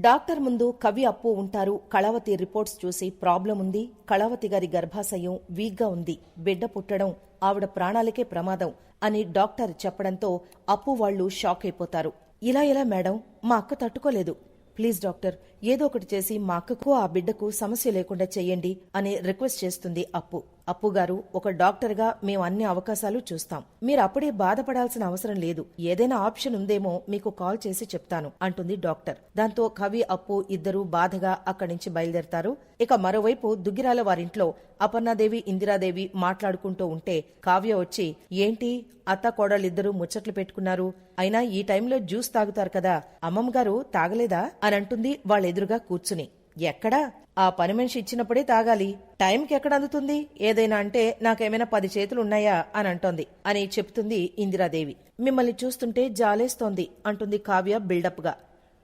Doctor ముందు కవి అప్పు ఉంటారు. కళావతి రిపోర్ట్స్ చూసి ప్రాబ్లం ఉంది. కళావతి గారి గర్భాశయం వీక్గా ఉంది. బిడ్డ పుట్టడం ఆవిడ ప్రాణాలకే ప్రమాదం అని డాక్టర్ చెప్పడంతో అప్పు వాళ్ళు షాక్ అయిపోతారు. ఇలా ఇలా మేడం? మా అక్క తట్టుకోలేదు. ప్లీజ్ డాక్టర్ ఏదో ఒకటి చేసి మా అక్కకు ఆ బిడ్డకు సమస్య లేకుండా చేయండి అని రిక్వెస్ట్ చేస్తుంది అప్పు. అప్పు గారు ఒక డాక్టర్గా మేము అన్ని అవకాశాలు చూస్తాం. మీరు అప్పుడే బాధపడాల్సిన అవసరం లేదు. ఏదైనా ఆప్షన్ ఉందేమో మీకు కాల్ చేసి చెప్తాను అంటుంది డాక్టర్. దాంతో కవి అప్పు ఇద్దరు బాధగా అక్కడి నుంచి బయలుదేరతారు. ఇక మరోవైపు దుగ్గిరాల వారింట్లో అపర్ణాదేవి ఇందిరాదేవి మాట్లాడుకుంటూ ఉంటే కావ్య వచ్చి ఏంటి? అత్త కోడలిద్దరూ ముచ్చట్లు పెట్టుకున్నారు. అయినా ఈ టైంలో జ్యూస్ తాగుతారు కదా. అమ్మమ్మ గారు తాగలేదా? అని అంటుంది వాళ్ళెదురుగా కూర్చుని. ఎక్కడా? ఆ పని మనిషి ఇచ్చినప్పుడే తాగాలి. టైంకి ఎక్కడ అందుతుంది? ఏదైనా అంటే నాకేమైనా పది చేతులు ఉన్నాయా అని అంటోంది. అని చెప్తుంది ఇందిరాదేవి. మిమ్మల్ని చూస్తుంటే జాలేస్తోంది అంటుంది కావ్య బిల్డప్గా.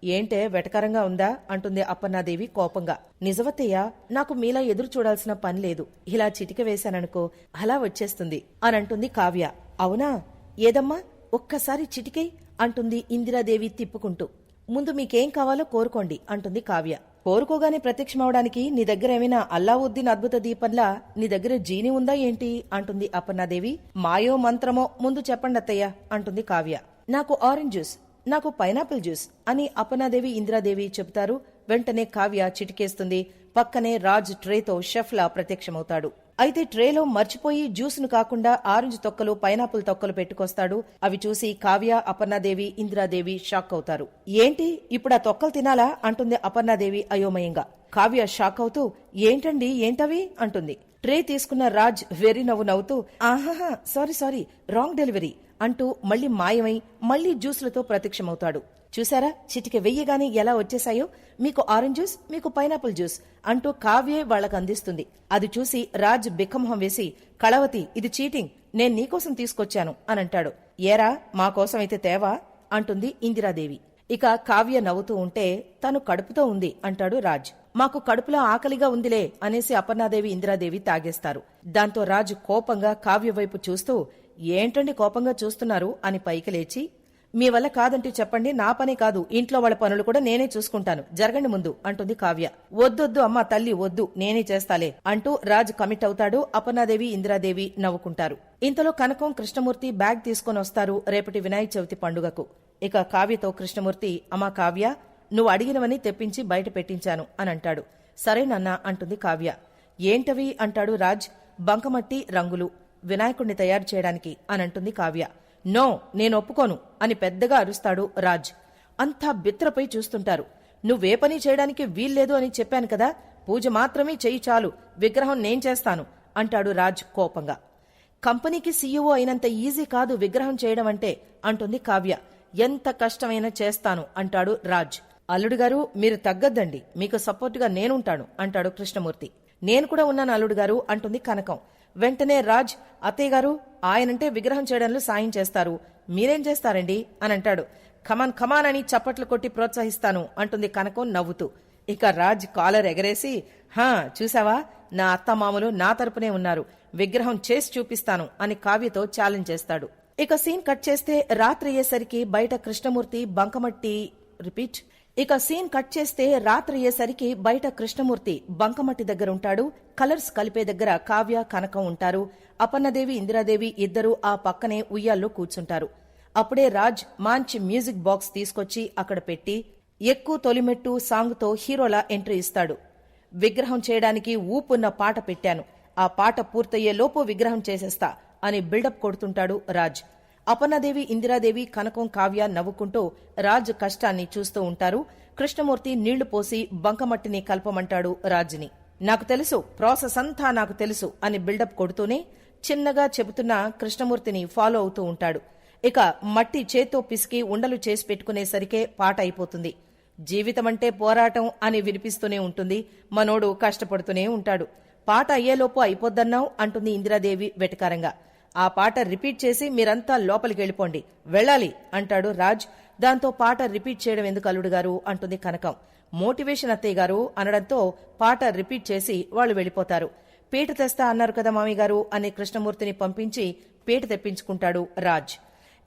ఏంటే వెటకరంగా ఉందా? అంటుంది అప్పన్నాదేవి కోపంగా. నిజవత్తయ్య నాకు మీలా ఎదురు చూడాల్సిన పని లేదు. ఇలా చిటిక వేశాననుకో అలా వచ్చేస్తుంది అని అంటుంది కావ్య. అవునా? ఏదమ్మా? ఒక్కసారి చిటికై అంటుంది ఇందిరాదేవి తిప్పుకుంటూ. ముందు మీకేం కావాలో కోరుకోండి అంటుంది కావ్య. కోరుకోగానే ప్రత్యక్షమవడానికి నీ దగ్గర ఏమైనా అల్లావుద్దీన్ అద్భుత దీపంలా నీ దగ్గర జీని ఉందా ఏంటి? అంటుంది అపర్ణాదేవి. మాయో మంత్రమో ముందు చెప్పండి అత్తయ్య అంటుంది కావ్య. నాకు ఆరెంజ్ జ్యూస్ నాకు పైనాపిల్ జ్యూస్ అని అపర్ణాదేవి ఇందిరాదేవి చెబుతారు. వెంటనే కావ్య చిటికేస్తుంది. పక్కనే రాజ్ ట్రేతో షెఫ్లా ప్రత్యక్షమవుతాడు. అయితే ట్రేలో మర్చిపోయి జ్యూస్ను కాకుండా ఆరెంజ్ తొక్కలు పైనాపిల్ తొక్కలు పెట్టుకొస్తాడు. అవి చూసి కావ్య అపర్ణాదేవి ఇందిరాదేవి షాక్ అవుతారు. ఏంటి? ఇప్పుడు ఆ తొక్కలు తినాలా? అంటుంది అపర్ణాదేవి అయోమయంగా. కావ్య షాక్ అవుతూ ఏంటండి? ఏంటవి? అంటుంది. ట్రే తీసుకున్న రాజ్ వెర్రి నవ్వు నవ్వుతూ ఆహాహా! సారీ సారీ రాంగ్ డెలివరీ అంటూ మళ్ళీ మాయమై మళ్ళీ జ్యూస్లతో ప్రత్యక్షమవుతాడు. చూసారా? చిటిక వెయ్యగానే ఎలా వచ్చేశాయో? మీకు ఆరెంజ్ జ్యూస్ మీకు పైనాపిల్ జ్యూస్ అంటూ కావ్యే వాళ్ళకు అందిస్తుంది. అది చూసి రాజ్ బిక్కమొహం వేసి కళవతి ఇది చీటింగ్. నేను నీకోసం తీసుకొచ్చాను అని అంటాడు. ఏరా మాకోసమైతే అయితే తేవా? అంటుంది ఇందిరాదేవి. ఇక కావ్య నవ్వుతూ ఉంటే తను కడుపుతో ఉంది అంటాడు రాజ్. మాకు కడుపులో ఆకలిగా ఉందిలే అనేసి అపర్ణాదేవి ఇందిరాదేవి తాగేస్తారు. దాంతో రాజు కోపంగా కావ్య వైపు చూస్తూ ఏంటండి కోపంగా చూస్తున్నారు? అని పైకి లేచి మీ వల్ల కాదంటూ చెప్పండి నా పని కాదు ఇంట్లో వాళ్ళ పనులు కూడా నేనే చూసుకుంటాను. జరగండి ముందు అంటుంది కావ్య. వద్దొద్దు అమ్మా తల్లి వద్దు నేనే చేస్తాలే అంటూ రాజ్ కమిట్ అవుతాడు అపర్ణాదేవి ఇందిరాదేవి నవ్వుకుంటారు. ఇంతలో కనకం కృష్ణమూర్తి బ్యాగ్ తీసుకొని వస్తారు రేపటి వినాయక చవితి పండుగకు. ఇక కావ్యతో కృష్ణమూర్తి అమ్మా కావ్య నువ్వు అడిగినవని తెప్పించి బయట పెట్టించాను అని అంటాడు. సరేనన్నా అంటుంది కావ్య. ఏంటవి? అంటాడు రాజ్. బంకమట్టి రంగులు వినాయకుణ్ణి తయారు చేయడానికి అని అంటుంది కావ్య. నో నేను ఒప్పుకోను అని పెద్దగా అరుస్తాడు రాజ్. అంతా బిత్రపై చూస్తుంటారు. నువ్వే పని చేయడానికి వీల్లేదు అని చెప్పాను కదా పూజ మాత్రమే చెయ్యి చాలు విగ్రహం నేను చేస్తాను అంటాడు రాజ్ కోపంగా. కంపెనీకి సీఈఓ అయినంత ఈజీ కాదు విగ్రహం చేయడం అంటే అంటుంది కావ్య. ఎంత కష్టమైనా చేస్తాను అంటాడు రాజ్. అల్లుడు గారు మీరు తగ్గద్దండి మీకు సపోర్టుగా నేనుంటాను అంటాడు కృష్ణమూర్తి. నేను కూడా ఉన్నాను అల్లుడు గారు అంటుంది కనకం. వెంటనే రాజ్ అత్తయ్య గారు ఆయనంటే విగ్రహం చేయడంలో సాయం చేస్తారు. మీరేం చేస్తారండి? అని అంటాడు. ఖమాన్ ఖమాన్ అని చప్పట్లు కొట్టి ప్రోత్సహిస్తాను అంటుంది కనకం నవ్వుతూ. ఇక రాజ్ కాలర్ ఎగరేసి హా చూసావా నా అత్తమామలు నా తరపునే ఉన్నారు. విగ్రహం చేసి చూపిస్తాను అని కావ్యతో ఛాలెంజ్ చేస్తాడు. ఇక సీన్ కట్ చేస్తే రాత్రి అయ్యేసరికి బయట కృష్ణమూర్తి బంకమట్టి రిపీట్ ఇక సీన్ కట్ చేస్తే రాత్రి అయ్యేసరికి బయట కృష్ణమూర్తి బంకమట్టి దగ్గర ఉంటాడు కలర్స్ కలిపే దగ్గర కావ్య కనకం ఉంటారు. అపన్నదేవి ఇందిరాదేవి ఇద్దరూ ఆ పక్కనే ఉయ్యాల్లో కూర్చుంటారు. అప్పుడే రాజ్ మంచి మ్యూజిక్ బాక్స్ తీసుకొచ్చి అక్కడ పెట్టి ఎక్కువ తొలిమెట్టు సాంగ్తో హీరోలా ఎంట్రీ ఇస్తాడు. విగ్రహం చేయడానికి ఊపున్న పాట పెట్టాను. ఆ పాట పూర్తయ్యే లోపు విగ్రహం చేసేస్తా అని బిల్డప్ కొడుతుంటాడు రాజ్. అపర్ణదేవి ఇందిరాదేవి కనకం కావ్య నవ్వుకుంటూ రాజ్ కష్టాన్ని చూస్తూ ఉంటారు. కృష్ణమూర్తి నీళ్ళు పోసి బంకమట్టిని కలపమంటాడు రాజ్ని. నాకు తెలుసు ప్రాసెస్ అంతా నాకు తెలుసు అని బిల్డప్ కొడుతూనే చిన్నగా చెబుతున్న కృష్ణమూర్తిని ఫాలో అవుతూ ఉంటాడు. ఇక మట్టి చేత్తో పిసికి ఉండలు చేసి పెట్టుకునేసరికే పాట అయిపోతుంది. జీవితమంటే పోరాటం అని వినిపిస్తూనే ఉంటుంది. మనోడు కష్టపడుతూనే ఉంటాడు. పాట అయ్యేలోపు అయిపోద్దన్నావు అంటుంది ఇందిరాదేవి వెటకారంగా. ఆ పాట రిపీట్ చేసి మీరంతా లోపలికి వెళ్ళిపోండి. వెళ్ళాలి అంటాడు రాజ్. దాంతో పాట రిపీట్ చేయడం ఎందుకు అల్లుడు గారు? అంటుంది కనకం. మోటివేషన్ అత్తయ్య గారు అనడంతో పాట రిపీట్ చేసి వాళ్ళు వెళ్ళిపోతారు. పీట తెస్తా అన్నారు కదా మామి గారు అనే కృష్ణమూర్తిని పంపించి పీట తెప్పించుకుంటాడు రాజ్.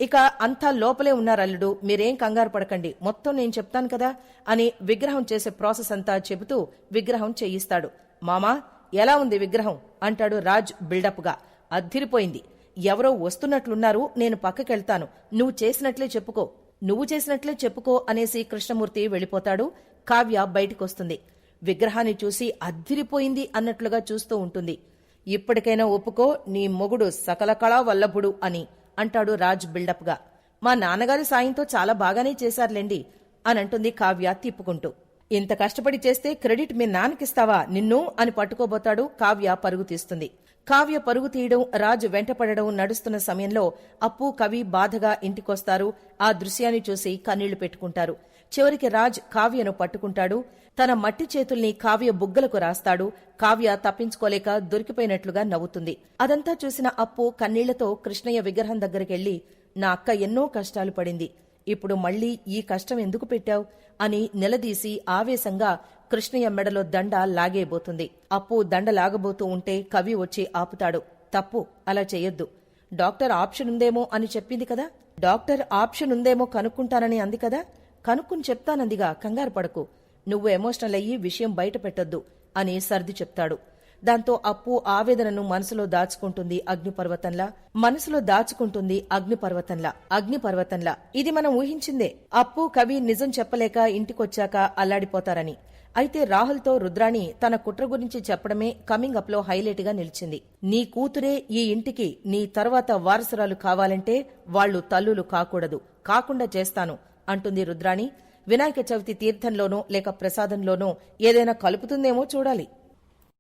ఇక అంతా లోపలే ఉన్నారు అల్లుడు. మీరేం కంగారు పడకండి. మొత్తం నేను చెప్తాను కదా అని విగ్రహం చేసే ప్రాసెస్ అంతా చెబుతూ విగ్రహం చేయిస్తాడు. మామా ఎలా ఉంది విగ్రహం? అంటాడు రాజ్ బిల్డప్గా. అద్దిరిపోయింది. ఎవరో వస్తున్నట్లున్నారు నేను పక్కకెళ్తాను. నువ్వు చేసినట్లే చెప్పుకో. నువ్వు చేసినట్లే చెప్పుకో అనేసి కృష్ణమూర్తి వెళ్ళిపోతాడు. కావ్య బయటికొస్తుంది. విగ్రహాన్ని చూసి అద్దిరిపోయింది అన్నట్లుగా చూస్తూ ఉంటుంది. ఇప్పటికైనా ఒప్పుకో నీ మొగుడు సకల కళా వల్లభుడు అని అంటాడు రాజ్ బిల్డప్గా. మా నాన్నగారి సాయంతో చాలా బాగానే చేశారులేండి అని అంటుంది కావ్య తిప్పుకుంటూ. ఇంత కష్టపడి చేస్తే క్రెడిట్ మీ నాన్నకిస్తావా నిన్ను అని పట్టుకోబోతాడు కావ్య పరుగు తీస్తుంది. కావ్య పరుగు తీయడం రాజు వెంటపడడం నడుస్తున్న సమయంలో అప్పు కవి బాధగా ఇంటికొస్తారు. ఆ దృశ్యాన్ని చూసి కన్నీళ్ళు పెట్టుకుంటారు. చివరికి రాజ్ కావ్యను పట్టుకుంటాడు. తన మట్టి చేతుల్ని కావ్య బుగ్గలకు రాస్తాడు. కావ్య తప్పించుకోలేక దొరికిపోయినట్లుగా నవ్వుతుంది. అదంతా చూసిన అప్పు కన్నీళ్ళతో కృష్ణయ్య విగ్రహం దగ్గరికెళ్ళి నా అక్క ఎన్నో కష్టాలు పడింది. ఇప్పుడు మళ్ళీ ఈ కష్టం ఎందుకు పెట్టావు? అని నిలదీసి ఆవేశంగా కృష్ణయ్య మెడలో దండ లాగేబోతుంది అప్పు దండ లాగబోతూ ఉంటే కవి వచ్చి ఆపుతాడు. తప్పు అలా చెయ్యొద్దు డాక్టర్ ఆప్షన్ ఉందేమో అని చెప్పింది కదా? డాక్టర్ ఆప్షన్ ఉందేమో కనుక్కుంటానని అంది కదా? కనుక్కుని చెప్తానందిగా కంగారు పడకు. నువ్వు ఎమోషనల్ అయ్యి విషయం బయట పెట్టొద్దు అని సర్ది చెప్తాడు. దాంతో అప్పు ఆవేదనను మనసులో దాచుకుంటుంది అగ్నిపర్వతంలా. మనసులో దాచుకుంటుంది అగ్నిపర్వతంలా. అగ్నిపర్వతంలా. ఇది మనం ఊహించిందే. అప్పు కవి నిజం చెప్పలేక ఇంటికొచ్చాక అల్లాడిపోతారని. అయితే రాహుల్తో రుద్రాణి తన కుట్ర గురించి చెప్పడమే కమింగ్ అప్లో హైలైట్గా నిలిచింది. నీ కూతురే ఈ ఇంటికి నీ తర్వాత వారసురాలు కావాలంటే వాళ్ళు తల్లులు కాకూడదు. కాకుండా చేస్తాను అంటుంది రుద్రాణి. వినాయక చవితి తీర్థంలోనో లేక ప్రసాదంలోనో ఏదైనా కలుపుతుందేమో చూడాలి.